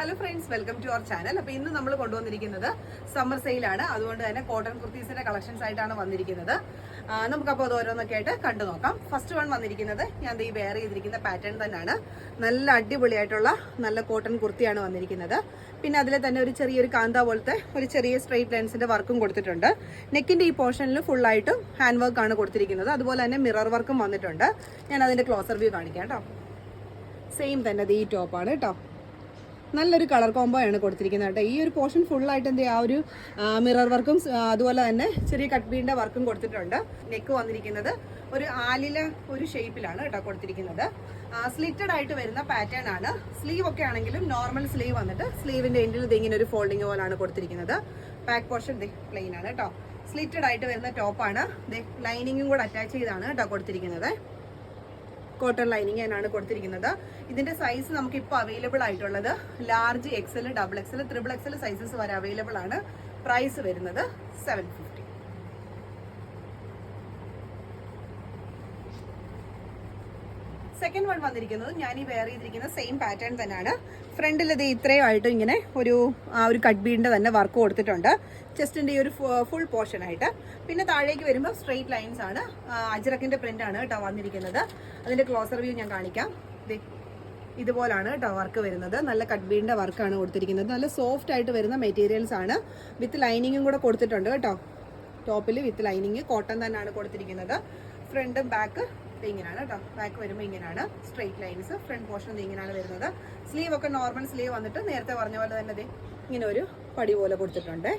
Hello friends welcome to our channel അപ്പോൾ ഇന്ന് നമ്മൾ കൊണ്ടുവന്നിരിക്കുന്നത് സമ്മർ സെയിലാണ് അതുകൊണ്ട് തന്നെ കോട്ടൺ കുർത്തീസിന്റെ കളക്ഷൻസ് ആയിട്ടാണ് വന്നിരിക്കുന്നത്. നമുക്കപ്പോൾ അത് ഓരോന്നൊക്കെ ആയിട്ട് കണ്ടു നോക്കാം. ഫസ്റ്റ് വൺ വന്നിരിക്കുന്നത് ഞാൻ ഈ വെയർ ചെയ്തിരിക്കുന്ന പാറ്റേൺ തന്നെയാണ്. നല്ല അടിപൊളിയായിട്ടുള്ള നല്ല കോട്ടൺ കുർത്തിയാണ് വന്നിരിക്കുന്നത്. പിന്നെ അതിൽ തന്നെ ഒരു ചെറിയൊരു കാന്ത പോലത്തെ ഒരു ചെറിയ സ്ട്രെയിറ്റ് ലൈൻസിന്റെ വർക്കും കൊടുത്തിട്ടുണ്ട്. നെക്കിന്റെ ഈ പോർഷനിൽ ഫുൾ ആയിട്ടും ഹാൻഡ് വർക്ക് ആണ് കൊടുത്തിരിക്കുന്നത്. അതുപോലെ തന്നെ മിറർ വർക്കും വന്നിട്ടുണ്ട്. ഞാൻ അതിന്റെ ക്ലോസർ വ്യൂ കാണിക്കാം കേട്ടോ. സെയിം തന്നെ ഈ ടോപ്പാണ് കേട്ടോ. നല്ലൊരു കളർ കോംബോ ആണ് കൊടുത്തിരിക്കുന്നത് കേട്ടോ. ഈ ഒരു പോർഷൻ ഫുള്ളായിട്ട് എന്ത് ആ ഒരു മിറർ വർക്കും അതുപോലെ തന്നെ ചെറിയ കട്ട് ബീന്റെ വർക്കും കൊടുത്തിട്ടുണ്ട്. നെക്ക് വന്നിരിക്കുന്നത് ഒരു ആലില ഒരു ഷേപ്പിലാണ് കേട്ടോ കൊടുത്തിരിക്കുന്നത്. സ്ലിറ്റഡ് ആയിട്ട് വരുന്ന പാറ്റേൺ ആണ്. സ്ലീവ് ഒക്കെ ആണെങ്കിലും നോർമൽ സ്ലീവ് വന്നിട്ട് സ്ലീവിന്റെ എൻഡിൽ ഇത് ഇങ്ങനെ ഒരു ഫോൾഡിങ് പോലാണ് കൊടുത്തിരിക്കുന്നത്. ബാക്ക് പോർഷൻ പ്ലെയിൻ ആണ് കേട്ടോ. സ്ലിറ്റഡ് ആയിട്ട് വരുന്ന ടോപ്പാണ് ലൈനിങ്ങും കൂടെ അറ്റാച്ച് ചെയ്താണ് കേട്ടോ കൊടുത്തിരിക്കുന്നത്. കോട്ടൺ ലൈനിങ് ആണ് കൊടുത്തിരിക്കുന്നത്. ഇതിന്റെ സൈസ് നമുക്ക് ഇപ്പോൾ അവൈലബിൾ ആയിട്ടുള്ളത് large XL double XL triple XL sizes വരെ അവൈലബിൾ ആണ്. പ്രൈസ് വരുന്നത് സെവൻ ഫിഫ്റ്റി സെക്കൻഡ് വൺ വന്നിരിക്കുന്നത് ഞാൻ ഈ വെയർ ചെയ്തിരിക്കുന്ന സെയിം പാറ്റേൺ തന്നെയാണ്. ഫ്രണ്ടിൽ ഇത് ഇത്രയും ആയിട്ടും ഇങ്ങനെ ഒരു ആ ഒരു കട്ട് ബീഡിന്റെ തന്നെ വർക്ക് കൊടുത്തിട്ടുണ്ട്. ചെസ്റ്റിന്റെ ഈ ഒരു ഫുൾ പോർഷൻ ആയിട്ട്. പിന്നെ താഴേക്ക് വരുമ്പോൾ സ്ട്രെയിറ്റ് ലൈൻസ് ആണ്. ആ, അജ്രക്കിന്റെ പ്രിന്റ് ആണ് കേട്ടോ വന്നിരിക്കുന്നത്. അതിന്റെ ക്ലോസർ വ്യൂ ഞാൻ കാണിക്കാം. ഇതുപോലാണ് കേട്ടോ വർക്ക് വരുന്നത്. നല്ല കട്ട് ബീഡിന്റെ വർക്കാണ് കൊടുത്തിരിക്കുന്നത്. നല്ല സോഫ്റ്റ് ആയിട്ട് വരുന്ന മെറ്റീരിയൽസ് ആണ്. വിത്ത് ലൈനിങ്ങും കൂടെ കൊടുത്തിട്ടുണ്ട് കേട്ടോ. ടോപ്പിൽ വിത്ത് ലൈനിങ് കോട്ടൺ തന്നെയാണ് കൊടുത്തിരിക്കുന്നത്. ഫ്രണ്ടും ബാക്ക് ഇങ്ങനെയാണ് കേട്ടോ ബാക്ക് വരുമ്പോൾ ഇങ്ങനെയാണ്. സ്ട്രെയിറ്റ് ലൈൻസ് ഫ്രണ്ട് പോർഷൻ ഇങ്ങനെയാണ് വരുന്നത്. സ്ലീവ് ഒക്കെ നോർമൽ സ്ലീവ് വന്നിട്ട് നേരത്തെ പറഞ്ഞ പോലെ തന്നെ ഇങ്ങനെ ഒരു പടി പോലെ കൊടുത്തിട്ടുണ്ട്.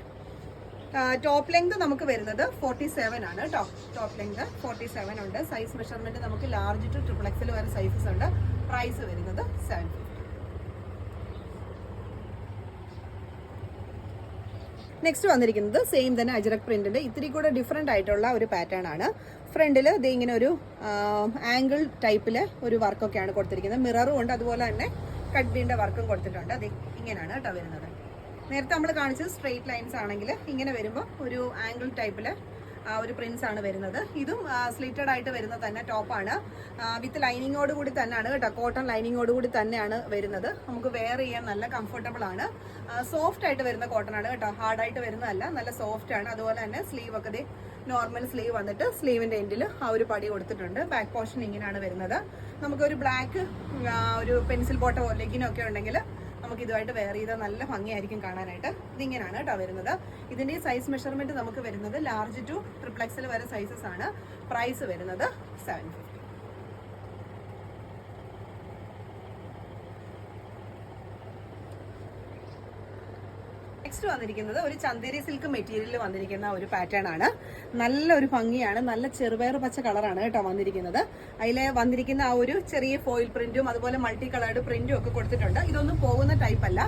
ടോപ്പ് ലെങ്ത് നമുക്ക് വരുന്നത് ഫോർട്ടി സെവൻ ആണ് കേട്ടോ ടോപ്പ് ലെങ്ത് ഫോർട്ടി സെവൻ ഉണ്ട്. സൈസ് മെഷർമെന്റ് നമുക്ക് ലാർജ് ടു ട്രിപ്പിൾ എക്സൽ വരെ സൈസസ് ഉണ്ട്. പ്രൈസ് വരുന്നത് സെവൻ നെക്സ്റ്റ് വന്നിരിക്കുന്നത് സെയിം തന്നെ അജറക് പ്രിന്റിന്റെ ഇത്തിരി കൂടെ ഡിഫറെന്റ് ആയിട്ടുള്ള ഒരു പാറ്റേൺ ആണ്. ഫ്രണ്ടിൽ ഇത് ഇങ്ങനെ ഒരു ആംഗിൾ ടൈപ്പിൽ ഒരു വർക്കൊക്കെയാണ് കൊടുത്തിരിക്കുന്നത്. മിററും ഉണ്ട്. അതുപോലെ തന്നെ കട്ബീന്റെ വർക്കും കൊടുത്തിട്ടുണ്ട്. അത് ഇങ്ങനെയാണ് കേട്ടോ വരുന്നത്. നേരത്തെ നമ്മൾ കാണിച്ചത് സ്ട്രെയിറ്റ് ലൈൻസ് ആണെങ്കിൽ ഇങ്ങനെ വരുമ്പോൾ ഒരു ആംഗിൾ ടൈപ്പിൽ ആ ഒരു പ്രിന്റ്സ് ആണ് വരുന്നത്. ഇതും സ്ലിറ്റഡ് ആയിട്ട് വരുന്ന തന്നെ ടോപ്പാണ് വിത്ത് ലൈനിങ്ങോട് കൂടി തന്നെയാണ് കേട്ടോ കോട്ടൺ ലൈനിങ്ങോട് കൂടി തന്നെയാണ് വരുന്നത്. നമുക്ക് വെയർ ചെയ്യാൻ നല്ല കംഫർട്ടബിൾ ആണ്. സോഫ്റ്റ് ആയിട്ട് വരുന്ന കോട്ടൺ ആണ് കേട്ടോ ഹാർഡായിട്ട് വരുന്നതല്ല നല്ല സോഫ്റ്റ് ആണ്. അതുപോലെ തന്നെ സ്ലീവ് ഒക്കെ നോർമൽ സ്ലീവ് വന്നിട്ട് സ്ലീവിന്റെ എൻഡിൽ ആ ഒരു പടി കൊടുത്തിട്ടുണ്ട്. ബാക്ക് പോർഷൻ ഇങ്ങനെയാണ് വരുന്നത്. നമുക്കൊരു ബ്ലാക്ക് ഒരു പെൻസിൽ ബോട്ടോ ലെഗിനൊക്കെ ഉണ്ടെങ്കിൽ നമുക്ക് ഇതുമായിട്ട് വെയർ ചെയ്താൽ നല്ല ഭംഗിയായിരിക്കും കാണാനായിട്ട്. ഇതിങ്ങനെയാണ് കേട്ടോ വരുന്നത്. ഇതിന്റെ സൈസ് മെഷർമെന്റ് നമുക്ക് വരുന്നത് ലാർജ് ടു ട്രിപ്ലക്സിൽ വരെ സൈസസ് ആണ്. പ്രൈസ് വരുന്നത് സെവൻ ഫിഫ്റ്റി നെക്സ്റ്റ് വന്നിരിക്കുന്നത് ഒരു ചന്ദേരി സിൽക്ക് മെറ്റീരിയലിൽ വന്നിരിക്കുന്ന ഒരു പാറ്റേൺ ആണ്. നല്ല ഒരു ഭംഗിയാണ്. നല്ല ചെറുപയർ പച്ച കളറാണ് കേട്ടോ വന്നിരിക്കുന്നത്. അതിൽ വന്നിരിക്കുന്ന ആ ഒരു ചെറിയ ഫോയിൽ പ്രിന്റും അതുപോലെ മൾട്ടി കളേർഡ് പ്രിന്റും ഒക്കെ കൊടുത്തിട്ടുണ്ട്. ഇതൊന്നും പോകുന്ന ടൈപ്പ് അല്ല.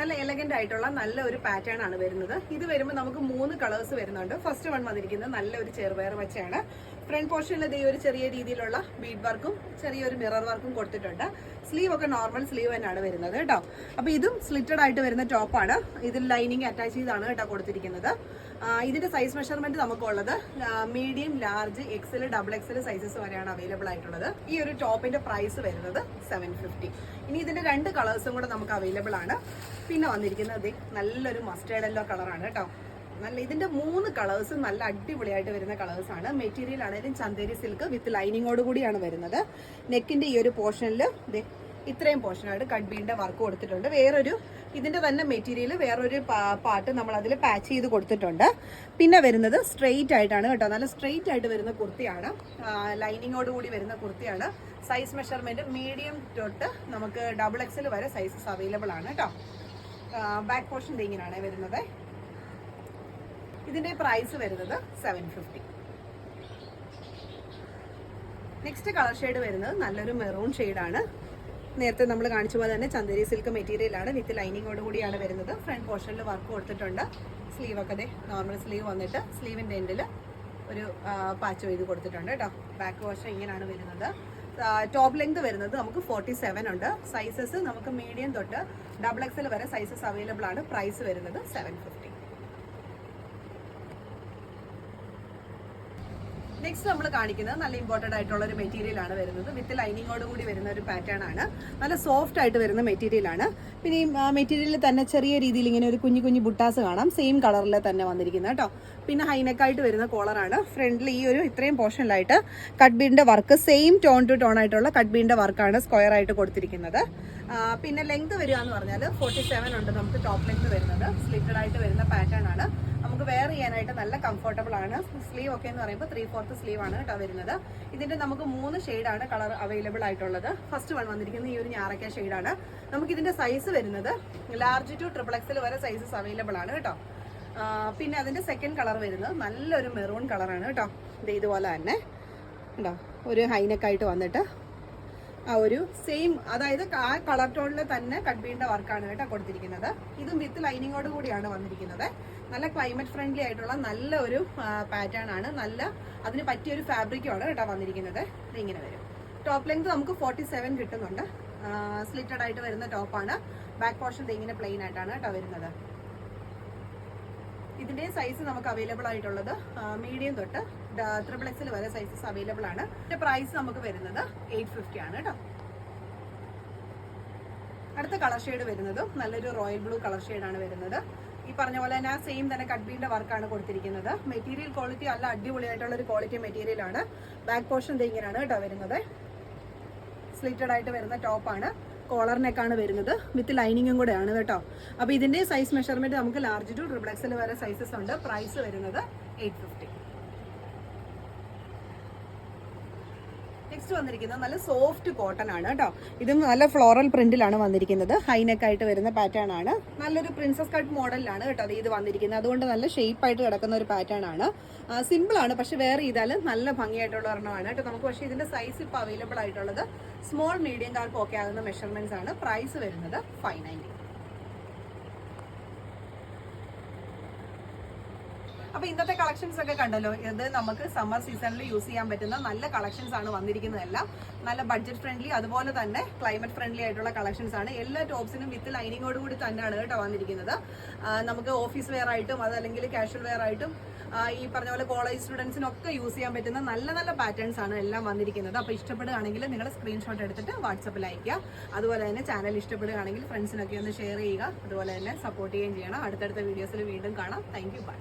നല്ല എലഗന്റ് ആയിട്ടുള്ള നല്ല ഒരു പാറ്റേൺ ആണ് വരുന്നത്. ഇത് വരുമ്പോൾ നമുക്ക് മൂന്ന് കളേഴ്സ് വരുന്നുണ്ട്. ഫസ്റ്റ് വൺ വന്നിരിക്കുന്നത് നല്ല ഒരു ചെറുപയർ പച്ചയാണ്. ഫ്രണ്ട് പോർഷനിൽ ഈ ഒരു ചെറിയ രീതിയിലുള്ള ബീഡ് വർക്കും ചെറിയൊരു മിറർ വർക്കും കൊടുത്തിട്ടുണ്ട്. സ്ലീവ് ഒക്കെ നോർമൽ സ്ലീവ് തന്നെയാണ് വരുന്നത് കേട്ടോ. അപ്പോൾ ഇതും സ്ലിറ്റഡ് ആയിട്ട് വരുന്ന ടോപ്പാണ് ഇതിൽ ലൈനിങ് അറ്റാച്ച് ചെയ്താണ് കേട്ടോ കൊടുത്തിരിക്കുന്നത്. ഇതിന്റെ സൈസ് മെഷർമെന്റ് നമുക്കുള്ളത് medium large XL double XL sizes വരെയാണ് അവൈലബിൾ ആയിട്ടുള്ളത്. ഈ ഒരു ടോപ്പിന്റെ പ്രൈസ് വരുന്നത് സെവൻ ഇനി ഇതിന്റെ രണ്ട് കളേഴ്സും കൂടെ നമുക്ക് അവൈലബിൾ ആണ്. പിന്നെ വന്നിരിക്കുന്നത് നല്ലൊരു മസ്റ്റേർഡ് യെല്ലോ കളറാണ് കേട്ടോ. നല്ല ഇതിന്റെ മൂന്ന് കളേഴ്സ് നല്ല അടിപൊളിയായിട്ട് വരുന്ന കളേഴ്സ് ആണ്. മെറ്റീരിയൽ ആണെങ്കിലും ചന്തേരി സിൽക്ക് വിത്ത് ലൈനിങ്ങോട് കൂടിയാണ് വരുന്നത്. നെക്കിന്റെ ഈ ഒരു പോർഷനിൽ ഇത്രയും പോർഷനായിട്ട് കഡ്ബീന്റെ വർക്ക് കൊടുത്തിട്ടുണ്ട്. വേറൊരു ഇതിന്റെ തന്നെ മെറ്റീരിയൽ വേറൊരു പാർട്ട് നമ്മൾ അതിൽ പാച്ച് ചെയ്ത് കൊടുത്തിട്ടുണ്ട്. പിന്നെ വരുന്നത് സ്ട്രെയിറ്റ് ആയിട്ടാണ് കേട്ടോ. നല്ല സ്ട്രെയിറ്റ് ആയിട്ട് വരുന്ന കുർത്തിയാണ്. ലൈനിങ്ങോട് കൂടി വരുന്ന കുർത്തിയാണ്. സൈസ് മെഷർമെന്റ് മീഡിയം തൊട്ട് നമുക്ക് ഡബിൾ എക്സൽ വരെ സൈസസ് അവൈലബിൾ ആണ് കേട്ടോ. ബാക്ക് പോർഷൻ ഇങ്ങനെയാണ് വരുന്നത്. ഇതിന്റെ പ്രൈസ് വരുന്നത് seven fifty next colour shade വരുന്നത് നല്ലൊരു മെറൂൺ ഷെയ്ഡാണ് നേരത്തെ നമ്മൾ കാണിച്ച പോലെ തന്നെ ചന്ദേരി സിൽക്ക് മെറ്റീരിയലാണ് വിത്ത് ലൈനിങ്ങോട് കൂടിയാണ് വരുന്നത്. ഫ്രണ്ട് പോർഷനിൽ വർക്ക് കൊടുത്തിട്ടുണ്ട്. സ്ലീവ് ഒക്കെ അതെ നോർമൽ സ്ലീവ് വന്നിട്ട് സ്ലീവിന്റെ എൻഡിൽ ഒരു പാച്ച് ചെയ്ത് കൊടുത്തിട്ടുണ്ട് കേട്ടോ. ബാക്ക് പോർഷൻ ഇങ്ങനെയാണ് വരുന്നത്. ടോപ്പ് ലെങ്ത് വരുന്നത് നമുക്ക് ഫോർട്ടി സെവൻ ഉണ്ട്. സൈസസ് നമുക്ക് മീഡിയം തൊട്ട് ഡബിൾ എക്സൽ വരെ സൈസസ് അവൈലബിൾ ആണ്. പ്രൈസ് വരുന്നത് സെവൻ ഫിഫ്റ്റി നെക്സ്റ്റ് നമ്മൾ കാണിക്കുന്നത് നല്ല ഇമ്പോർട്ടന്റ് ആയിട്ടുള്ള ഒരു മെറ്റീരിയൽ ആണ് വരുന്നത്. വിത്ത് ലൈനിങ്ങോട് കൂടി വരുന്ന ഒരു പാറ്റേൺ ആണ്. നല്ല സോഫ്റ്റ് ആയിട്ട് വരുന്ന മെറ്റീരിയൽ ആണ്. പിന്നെ ഈ മെറ്റീരിയലിൽ തന്നെ ചെറിയ രീതിയിൽ ഇങ്ങനെ ഒരു കുഞ്ഞു കുഞ്ഞു ബുട്ടാസ് കാണാം. സെയിം കളറിൽ തന്നെ വന്നിരിക്കുന്നത് കേട്ടോ പിന്നെ ഹൈനെക്കായിട്ട് വരുന്ന കോളറാണ് ഫ്രണ്ടിൽ ഈ ഒരു ഇത്രയും പോർഷനിലായിട്ട് cut ബീന്റെ work same tone to tone ആയിട്ടുള്ള കട്ട് ബീന്റെ വർക്കാണ് സ്ക്വയർ ആയിട്ട് കൊടുത്തിരിക്കുന്നത്. പിന്നെ ലെങ്ത് വരിക എന്ന് പറഞ്ഞാൽ ഫോർട്ടി സെവൻ ഉണ്ട് നമുക്ക് ടോപ്പ് ലെങ്ത് വരുന്നത്. സ്ലിറ്റഡ് ആയിട്ട് വരുന്ന പാറ്റേൺ ആണ്. നമുക്ക് വെയർ ചെയ്യാനായിട്ട് നല്ല കംഫർട്ടബിൾ ആണ്. സ്ലീവ് ഒക്കെ എന്ന് പറയുമ്പോൾ ത്രീ ഫോർത്ത് സ്ലീവ് ആണ് കേട്ടോ വരുന്നത്. ഇതിന്റെ നമുക്ക് മൂന്ന് ഷെയ്ഡാണ് കളർ അവൈലബിൾ ആയിട്ടുള്ളത്. ഫസ്റ്റ് വൺ വന്നിരിക്കുന്നത് ഈ ഒരു ഞാറക്ക ഷെയ്ഡാണ് നമുക്ക് ഇതിന്റെ സൈസ് വരുന്നത് ലാർജ് ടു ട്രിപ്പിൾ എക്സൽ വരെ സൈസസ് അവൈലബിൾ ആണ് കേട്ടോ. പിന്നെ അതിന്റെ സെക്കൻഡ് കളർ വരുന്നത് നല്ലൊരു മെറൂൺ കളറാണ് കേട്ടോ. ഇത് ഇതുപോലെ തന്നെ. ഉണ്ടോ ഒരു ഹൈനെക്കായിട്ട് വന്നിട്ട് ആ ഒരു സെയിം അതായത് ആ കളർ ടോണിൽ തന്നെ കട്ട്ബീന്റെ വർക്കാണ് കേട്ടോ കൊടുത്തിരിക്കുന്നത്. ഇതും വിത്ത് ലൈനിങ്ങോട് കൂടിയാണ് വന്നിരിക്കുന്നത്. നല്ല ക്ലൈമറ്റ് ഫ്രണ്ട്ലി ആയിട്ടുള്ള നല്ല ഒരു പാറ്റേൺ ആണ്. നല്ല അതിന് പറ്റിയ ഒരു ഫാബ്രിക്കുമാണ് കേട്ടോ വന്നിരിക്കുന്നത്. ഇതിങ്ങനെ വരും. ടോപ്പ് ലെങ്ത് നമുക്ക് ഫോർട്ടി സെവൻ കിട്ടുന്നുണ്ട്. സ്ലിറ്റഡ് ആയിട്ട് വരുന്ന ടോപ്പാണ് ബാക്ക് പോർഷൻ ഇങ്ങനെ പ്ലെയിൻ ആയിട്ടാണ് കേട്ടോ വരുന്നത്. ഇതിന്റെ സൈസ് നമുക്ക് അവൈലബിൾ ആയിട്ടുള്ളത് മീഡിയം തൊട്ട് ത്രിബിൾ എക്സിൽ വരെ സൈസസ് അവൈലബിൾ ആണ്. ഇതിന്റെ പ്രൈസ് നമുക്ക് വരുന്നത് എയ്റ്റ് ഫിഫ്റ്റി ആണ് കേട്ടോ. അടുത്ത കളർ ഷെയ്ഡ് വരുന്നതും നല്ലൊരു റോയൽ ബ്ലൂ കളർ ആണ് വരുന്നത്. ഈ പറഞ്ഞ പോലെ തന്നെ സെയിം തന്നെ കട്ബീന്റെ വർക്കാണ് കൊടുത്തിരിക്കുന്നത്. മെറ്റീരിയൽ ക്വാളിറ്റി നല്ല അടിപൊളിയായിട്ടുള്ള ഒരു ക്വാളിറ്റി മെറ്റീരിയൽ ആണ്. ബാക്ക് പോർഷൻ ഇങ്ങനെയാണ് കേട്ടോ വരുന്നത്. സ്ലിറ്റഡ് ആയിട്ട് വരുന്ന ടോപ്പാണ് കോളർ നെക്കാണ് വരുന്നത് വിത്ത് ലൈനിങ്ങും കൂടെയാണ് കേട്ടോ. അപ്പോൾ ഇതിന്റെ സൈസ് മെഷർമെന്റ് നമുക്ക് ലാർജ് ടു ട്രിപ്പിൾ എക്സൽ വരെ സൈസസ് ഉണ്ട്. പ്രൈസ് വരുന്നത് എയ്റ്റ് ഫിഫ്റ്റി നെക്സ്റ്റ് വന്നിരിക്കുന്നത് നല്ല സോഫ്റ്റ് കോട്ടൺ ആണ് കേട്ടോ. ഇതും നല്ല ഫ്ലോറൽ പ്രിന്റിലാണ് വന്നിരിക്കുന്നത്. ഹൈനെക്ക് ആയിട്ട് വരുന്ന പാറ്റേൺ ആണ്. നല്ലൊരു പ്രിൻസസ് കട്ട് മോഡലിലാണ് കേട്ടോ അത് ഇത് വന്നിരിക്കുന്നത്. അതുകൊണ്ട് നല്ല ഷേപ്പ് ആയിട്ട് കിടക്കുന്ന ഒരു പാറ്റേൺ ആണ്. സിമ്പിൾ ആണ് പക്ഷെ വേറെ ചെയ്താൽ നല്ല ഭംഗിയായിട്ടുള്ള ഒരെണ്ണമാണ് കേട്ടോ. നമുക്ക് പക്ഷേ ഇതിന്റെ സൈസ് ഇപ്പോൾ അവൈലബിൾ ആയിട്ടുള്ളത് സ്മോൾ മീഡിയം കാർക്ക് ഒക്കെ ആകുന്ന മെഷർമെന്റ്സ് ആണ്. പ്രൈസ് വരുന്നത് ഫൈവ് നയന്റി അപ്പൊ ഇന്നത്തെ കളക്ഷൻസ് ഒക്കെ കണ്ടല്ലോ ഇത് നമുക്ക് സമ്മർ സീസണിൽ യൂസ് ചെയ്യാൻ പറ്റുന്ന നല്ല കളക്ഷൻസ് ആണ് വന്നിരിക്കുന്നതെല്ലാം നല്ല ബഡ്ജറ്റ് ഫ്രണ്ട്ലി അതുപോലെ തന്നെ ക്ലൈമറ്റ് ഫ്രണ്ട്ലി ആയിട്ടുള്ള കളക്ഷൻസ് ആണ്. എല്ലാ ടോപ്സിനും വിത്ത് ലൈനിങ്ങോട് കൂടി തന്നെയാണ് കേട്ടോ വന്നിരിക്കുന്നത്. നമുക്ക് ഓഫീസ് വെയർ ആയിട്ടും അതല്ലെങ്കിൽ കാഷ്വൽ വെയർ ആയിട്ടും ഈ പറഞ്ഞ പോലെ കോളേജ് സ്റ്റുഡൻസിനൊക്കെ യൂസ് ചെയ്യാൻ പറ്റുന്ന നല്ല നല്ല പാറ്റേൺസ് ആണ് എല്ലാം വന്നിരിക്കുന്നത്. അപ്പോൾ ഇഷ്ടപ്പെടുകയാണെങ്കിൽ നിങ്ങൾ സ്ക്രീൻഷോട്ട് എടുത്തിട്ട് വാട്സപ്പിൽ അയക്കുക അതുപോലെ തന്നെ ചാനൽ ഇഷ്ടപ്പെടുകയാണെങ്കിൽ ഫ്രണ്ട്സിനൊക്കെ ഒന്ന് ഷെയർ ചെയ്യുക. അതുപോലെ തന്നെ സപ്പോർട്ട് ചെയ്യുകയും ചെയ്യണം. അടുത്തടുത്ത വീഡിയോസിൽ വീണ്ടും കാണാം. Thank you by